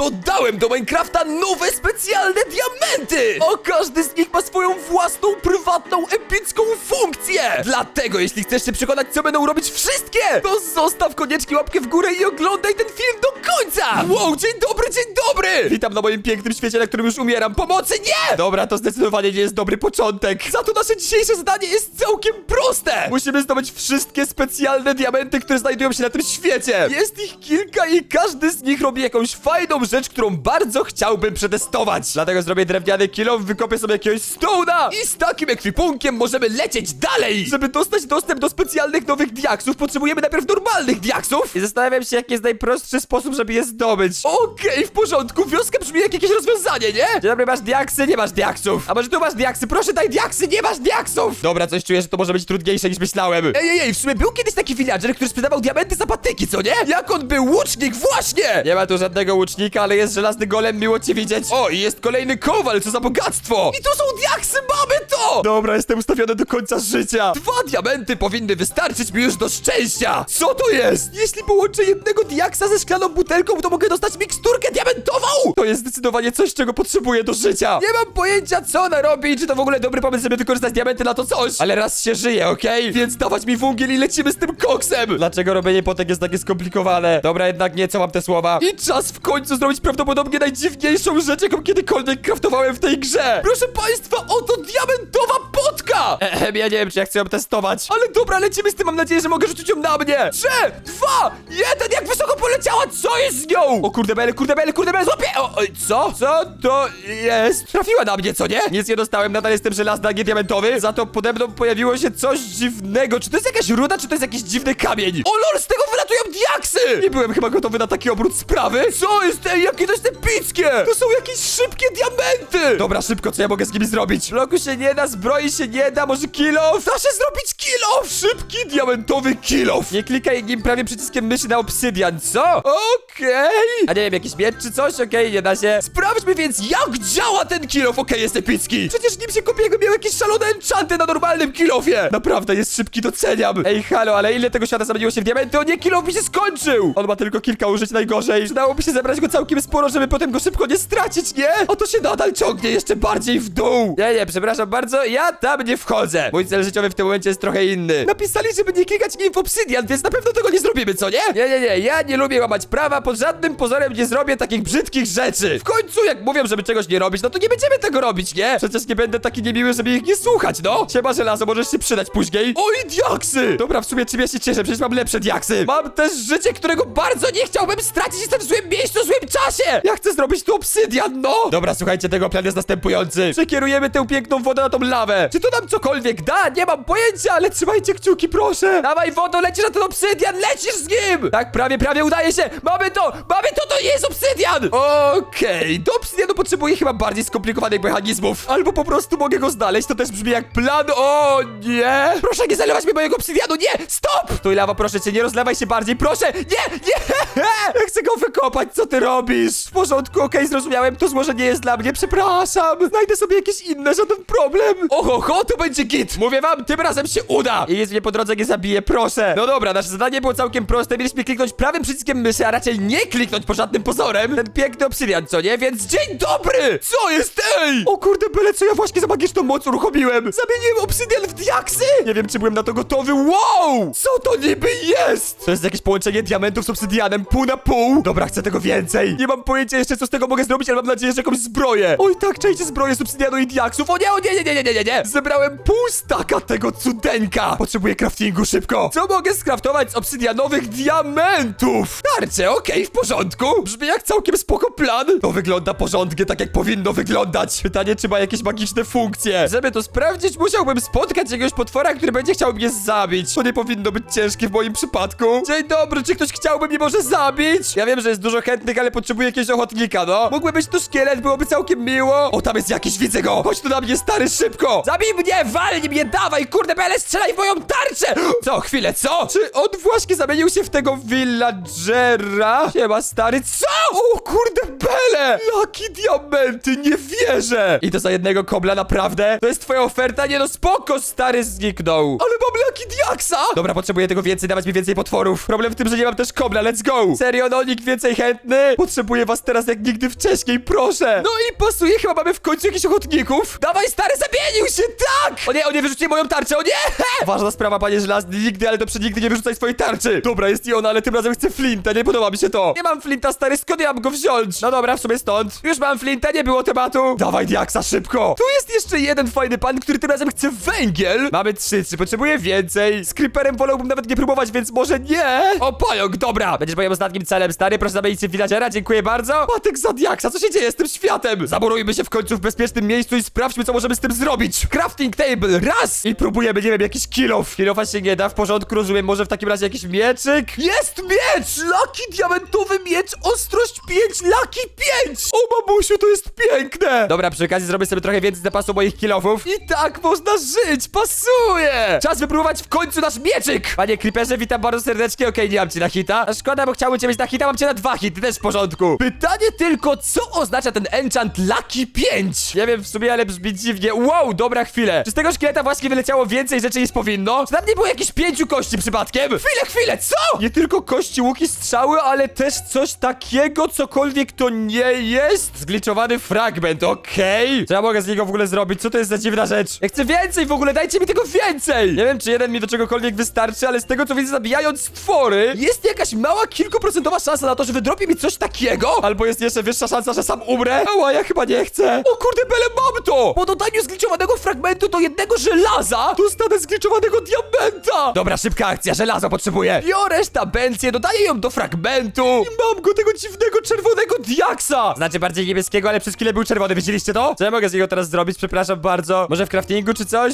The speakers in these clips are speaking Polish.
Dodałem do Minecrafta nowe specjalne diamenty! O, każdy z nich ma swoją własną, prywatną, epicką funkcję! Dlatego, jeśli chcesz się przekonać, co będą robić wszystkie, to zostaw koniecznie łapkę w górę i oglądaj ten film do końca! Wow, dzień dobry, dzień dobry! Witam na moim pięknym świecie, na którym już umieram. Pomocy nie! Dobra, to zdecydowanie nie jest dobry początek. Za to nasze dzisiejsze zadanie jest całkiem proste! Musimy zdobyć wszystkie specjalne diamenty, które znajdują się na tym świecie. Jest ich kilka i każdy z nich robi jakąś fajną rzecz, którą bardzo chciałbym przetestować. Dlatego zrobię drewniany kilo, wykopię sobie jakiegoś stone'a i z takim ekwipunkiem możemy lecieć dalej. Żeby dostać dostęp do specjalnych nowych diaksów, potrzebujemy najpierw normalnych diaksów. I zastanawiam się, jaki jest najprostszy sposób, żeby je zdobyć. Okej, w porządku, wioska brzmi jak jakieś rozwiązanie, nie? Dzień dobry, masz diaksy, nie masz diaksów. A może tu masz diaksy? Proszę daj diaksy, nie masz diaksów. Dobra, coś czuję, że to może być trudniejsze niż myślałem. Ej, ej, ej, w sumie był kiedyś taki villager, który sprzedawał diamenty za patyki, co nie? Jak on był łucznik, właśnie! Nie ma tu żadnego łucznika, ale jest żelazny golem, miło cię widzieć. O, i jest kolejny kowal, co za bogactwo! I tu są diaksy, mamy to! Dobra, jestem ustawiony do końca życia. Dwa diamenty powinny wystarczyć mi już do szczęścia. Co to jest? Jeśli połączę jednego diaksa ze szklaną butelką, to mogę dostać miksturkę diamentową! To jest zdecydowanie coś, czego potrzebuję do życia. Nie mam pojęcia, co ona robi, czy to w ogóle dobry pomysł, żeby wykorzystać diamenty na to coś. Ale raz się żyje, okej? Więc dawać mi węgiel i lecimy z tym koksem. Dlaczego robienie potek jest takie skomplikowane? Dobra, jednak nie, co mam te słowa. I czas w końcu zrobić prawdopodobnie najdziwniejszą rzecz, jaką kiedykolwiek kraftowałem w tej grze. Proszę państwa, oto diamentowa potka! Ehem, ja nie wiem, czy ja chcę ją testować. Ale dobra, lecimy z tym, mam nadzieję, że mogę rzucić ją na mnie. Trzy, dwa, jeden, jak wysoko poleciała, co jest z nią? O kurde bele, kurde bele, kurde bele, złapię! O, oj, co? Co to jest? Trafiła na mnie, co nie? Nic nie dostałem, nadal jestem żelazny, nie diamentowy. Za to pode mną pojawiło się coś dziwnego. Czy to jest jakaś ruda, czy to jest jakiś dziwny kamień? O lol, z tego wylatują diaksy! Nie byłem chyba gotowy na taki obrót sprawy. Co jest? Ej, jakie to jest epickie! To są jakieś szybkie diamenty! Dobra, szybko, co ja mogę z nimi zrobić? Bloku się nie da, zbroi się nie da, może kilof? Da się zrobić kilof! Szybki, diamentowy kilof! Nie klikaj nim prawie przyciskiem myszy na obsydian, co? Okej! A nie wiem, jakiś miecz czy coś? Okej, nie da się. Sprawdźmy więc, jak działa ten kilof! Okej, jest epicki! Przecież nim się kopiego miał jakieś szalone enchanty na normalnym kilofie! Naprawdę, jest szybki, doceniam! Ej, halo, ale ile tego świata zamieniło się w diamenty? O nie, kilof mi się skończył! On ma tylko kilka użyć najgorzej. Przydałoby się zebrać go całkiem sporo, żeby potem go szybko nie stracić, nie? Oto się nadal ciągnie jeszcze bardziej w dół! Nie, nie, przepraszam bardzo, ja tam nie wchodzę! Mój cel życiowy w tym momencie jest trochę inny. Napisali, żeby nie klikać nim w obsydian, więc na pewno tego nie zrobimy, co nie? Nie, nie, nie, ja nie lubię łamać prawa, pod żadnym pozorem nie zrobię takich brzydkich rzeczy. W końcu, jak mówią, żeby czegoś nie robić, no to nie będziemy tego robić, nie? Przecież nie będę taki niemiły, żeby ich nie słuchać, no! Siema żelazo, możesz się przydać później. Oj, diaksy! Dobra, w sumie czym ja się cieszę, przecież mam lepsze diaksy. Mam też życie, którego bardzo nie chciałbym stracić, jestem w złym miejscu, złym czasie! Ja chcę zrobić tu obsydian, no! Dobra, słuchajcie, tego plan jest następujący. Przekierujemy tę piękną wodę na tą lawę. Czy to nam cokolwiek da? Nie mam pojęcia, ale trzymajcie kciuki, proszę. Dawaj wodo, lecisz na ten obsydian, lecisz z nim! Tak, prawie, prawie udaje się. Mamy to, mamy to, to jest obsydian! Okej, do obsydianu potrzebuję chyba bardziej skomplikowanych mechanizmów. Albo po prostu mogę go znaleźć, to też brzmi jak plan. O nie! Proszę nie zalewać mi mojego obsydianu, nie! Stop! Stój lawa, proszę cię, nie rozlewaj się bardziej, proszę! Nie, nie! Ja chcę go wykopać, co ty robisz? W porządku, okej, zrozumiałem, to złoże nie jest dla mnie, przepraszam. Znajdę sobie jakieś inne, żaden problem. Oho, ho, to będzie git! Mówię wam, tym razem się uda! I nic mnie po drodze nie zabije, proszę. No dobra, nasze zadanie było całkiem proste, mieliśmy kliknąć prawym przyciskiem myszy, a raczej nie kliknąć po żadnym pozorem. Ten piękny obsydian, co nie? Więc dzień dobry! Co jest, ej? O kurde, byle co ja właśnie za magiczną moc uruchomiłem. Zamieniłem obsydian w diaksy? Nie wiem, czy byłem na to gotowy. Wow! Co to niby jest? To jest jakieś połączenie diamentów z obsydianem, pół na pół. Dobra, chcę tego więcej. Nie mam pojęcia jeszcze, co z tego mogę zrobić, ale mam nadzieję, że jakąś zbroję. Oj, tak, czajcie zbroję z obsydianu i diaksów. O nie, o nie, nie, nie, nie, nie, nie. Zebrałem pół staka tego cudeńka. Potrzebuję craftingu szybko. Co mogę skraftować z obsydianowych diamentów? Tarcze, okej, w porządku. Brzmi jak całkiem spoko plan. To wygląda porządnie, tak jak powinno wyglądać. Pytanie, czy ma jakieś magiczne funkcje. Żeby to sprawdzić, musiałbym spotkać jakiegoś potwora, który będzie chciał mnie zabić. To nie powinno być ciężkie w moim przypadku. Dzień dobry, czy ktoś chciałby mnie może zabić? Ja wiem, że jest dużo chętnych, ale potrzebuję jakiegoś ochotnika, no. Mógłby być tu szkielet, byłoby całkiem miło. O, tam jest jakiś, widzę go. Chodź tu na mnie, stary, szybko. Zabij mnie, walnij mnie, dawaj, kurde, bele, strzelaj w moją tarczę. Co, chwilę, co? Czy on właśnie zamienił się w tego villagera? Siema, stary, co? O, kurde, bele. Laki diamenty, nie wierzę! I to za jednego kobla, naprawdę? To jest twoja oferta? Nie no, spoko, stary zniknął. Ale mam Laki Diaksa! Dobra, potrzebuję tego więcej, dawać mi więcej potworów. Problem w tym, że nie mam też kobla, let's go! Serio, no, nikt więcej chętny? Potrzebuję was teraz jak nigdy wcześniej, proszę! No i pasuje, chyba mamy w końcu jakichś ochotników. Dawaj, stary, zamienił się, tak! O nie, o nie, wyrzuciłem moją tarczę, o nie! Ważna sprawa, panie żelazny, nigdy, ale to przy nigdy nie wyrzucaj swojej tarczy. Dobra, jest i ona, ale tym razem chcę flinta, nie podoba mi się to. Nie mam flinta, stary, skąd ja mam go wziąć? No dobra, w sumie stąd. Już mam flinta, nie było tematu. Dawaj diaksa, szybko. Tu jest jeszcze jeden fajny pan, który tym razem chce węgiel. Mamy trzy, czy potrzebuję więcej? Z creeperem wolałbym nawet nie próbować, więc może nie. O, pająk, dobra. Będziesz moim ostatnim celem, stary, proszę zamienić się w villagera, dziękuję bardzo. Patek za diaksa, co się dzieje z tym światem? Zaborujmy się w końcu w bezpiecznym miejscu i sprawdźmy, co możemy z tym zrobić. Crafting table, raz! I próbujemy, nie wiem, jakiś kilof. Kilofa się nie da, w porządku, rozumiem, może w takim razie jakiś mieczyk? Jest miecz! Laki diamentowy miecz, ostrość 5, laki 5! O mamusiu, to jest piękne! Dobra, przy okazji zrobię sobie trochę więcej zapasu moich kilofów. I tak można żyć, pasuje! Czas wypróbować w końcu nasz mieczyk! Panie Creeperze, witam bardzo serdecznie, okej, nie mam cię na hita. Szkoda, bo chciałbym cię mieć na hita, mam cię na dwa hity, też w porządku. Pytanie tylko, co oznacza ten enchant Lucky 5? Nie wiem w sumie, ale brzmi dziwnie. Wow, dobra chwilę. Czy z tego szkieleta właśnie wyleciało więcej rzeczy niż powinno? Czy tam nie było jakichś pięciu kości przypadkiem? Chwilę, chwilę, co? Nie tylko kości, łuki, strzały, ale też coś takiego, cokolwiek to nie jest. Zgliczowany fragment, okej. Co ja mogę z niego w ogóle zrobić? Co to jest za dziwna rzecz? Ja chcę więcej w ogóle, dajcie mi tego więcej! Nie wiem, czy jeden mi do czegokolwiek wystarczy, ale z tego co widzę, zabijając stwory, jest jakaś mała, kilkuprocentowa szansa na to, że wydropi mi coś takiego? Albo jest jeszcze wyższa szansa, że sam umrę? Ała, ja chyba nie chcę. O kurde, bele, mam to! Po dodaniu zgliczowanego fragmentu do jednego żelaza, dostanę zgliczowanego diamenta! Dobra, szybka akcja, żelazo potrzebuję. Biorę sztabencję, dodaję ją do fragmentu i mam go, tego dziwnego czerwonego diaksa! Znaczy bardziej niebieskiego, ale przez chwilę był czerwony, widzieliście to? Co ja mogę z niego teraz zrobić? Przepraszam bardzo. Może w craftingu czy coś?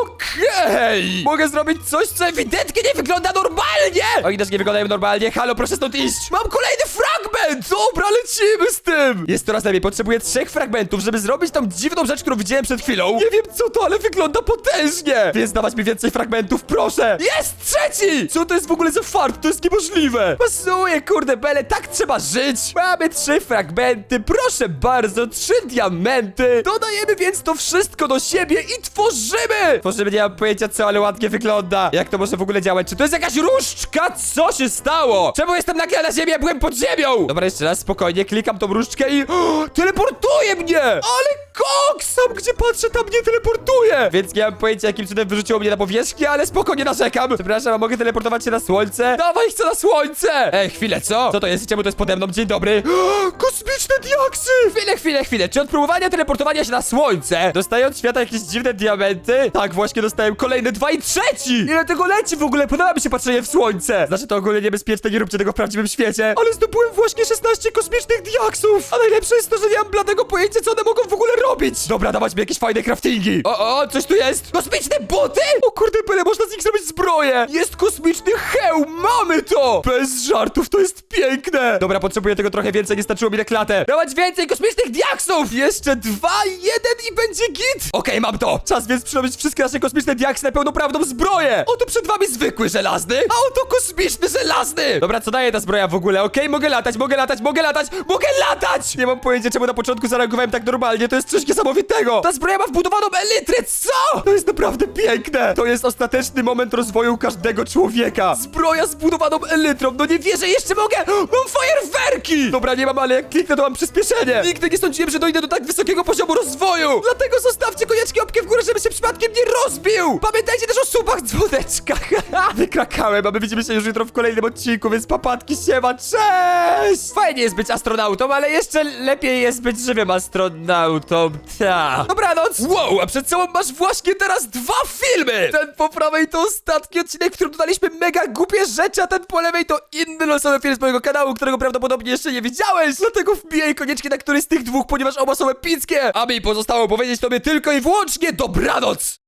Okej! Mogę zrobić coś, co ewidentnie nie wygląda normalnie! Oni też nie wyglądają normalnie. Halo, proszę stąd iść! Mam kolejny fragment! Dobra, lecimy z tym! Jest coraz lepiej. Potrzebuję trzech fragmentów, żeby zrobić tą dziwną rzecz, którą widziałem przed chwilą. Nie wiem co to, ale wygląda potężnie! Więc dawać mi więcej fragmentów, proszę! Jest trzeci! Co to jest w ogóle za fart? To jest niemożliwe! Pasuje, kurde, bele, tak trzeba żyć! Mamy trzy fragmenty, proszę bardzo, trzy diamenty! Dodajemy więc to wszystko do siebie i tworzymy! Tworzymy, nie mam pojęcia co, ale ładnie wygląda. Jak to może w ogóle działać? Czy to jest jakaś różdżka? Co się stało? Czemu jestem nagle na ziemi? Ja byłem pod ziemią! Dobra, jeszcze raz, spokojnie, klikam tą różdżkę i... O, teleportuje mnie! Ale koks! Sam gdzie patrzę, tam mnie teleportuje! Więc nie mam pojęcia, jakim cudem wyrzuciło mnie na powierzchnię, ale spokojnie narzekam. Przepraszam, a mogę teleportować się na słońce? Dawaj, chcę na słońce! Ej, chwilę, co? Co to jest? Czemu to jest pode mną? Dzień dobry. Kosmiczne diaksy! Chwilę, chwilę, chwilę. Czy od próbowania teleportowania się na słońce, dostając świata jakieś dziwne diamenty? Tak, właśnie dostałem kolejne dwa i trzeci! Ile tego leci w ogóle? Podoba mi się patrzenie w słońce. Znaczy to ogólnie niebezpieczne, nie róbcie tego w prawdziwym świecie. Ale zdobyłem właśnie 16 kosmicznych diaksów! A najlepsze jest to, że nie mam bladego pojęcia, co one mogą w ogóle robić! Dobra, dawać mi jakieś fajne craftingi! O, o, coś tu jest! Kosmiczne buty? O kurde, byle, można z nich zrobić zbroję! Jest kosmiczny hełm! Mamy to! Bez żartów, to jest piękne! Dobra, potrzebuję tego trochę więcej, nie starczyło mi na klatę. Dawać więcej kosmicznych diaksów! Jeszcze dwa, jeden i będzie git! Okej, mam to! Czas więc przerobić wszystkie nasze kosmiczne diaksy na pełnoprawną zbroję! Oto przed wami zwykły żelazny, a oto kosmiczny żelazny! Dobra, co daje ta zbroja w ogóle? Okej, mogę latać, mogę latać, mogę latać, mogę latać! Nie mam pojęcia, czemu na początku zareagowałem tak normalnie, to jest coś niesamowitego! Ta zbroja ma wbudowaną elytrę, co? To jest naprawdę piękne! To jest ostateczny moment rozwoju każdego człowieka! Zbroja z budowaną elytrą, no nie wierzę, jeszcze mogę! Mam fajerwerki! Dobra, nie mam, ale jak kliknę, to mam przyspieszenie! Nigdy nie sądziłem, że dojdę do tak wysokiego poziomu rozwoju! Dlatego zostawcie koniecznie łapkę w górę, żeby się przypadkiem nie rozbił! Pamiętajcie też o subach, dzwoneczkach! Wykrakałem, a my widzimy się już jutro w kolejnym odcinku, więc papatki siema, cześć! Fajnie jest być astronautą, ale jeszcze lepiej jest być żywym astronautą, ta. Dobranoc! Wow, a przed sobą masz właśnie teraz dwa filmy! Ten po prawej to ostatni odcinek, w którym dodaliśmy mega głupie rzeczy, a ten po lewej to inny losowy film z mojego kanału, którego prawdopodobnie jeszcze nie widziałeś! Dlatego wbijaj koniecznie na któryś z tych dwóch, ponieważ oba są epickie! A mi pozostało powiedzieć tobie tylko i wyłącznie dobranoc!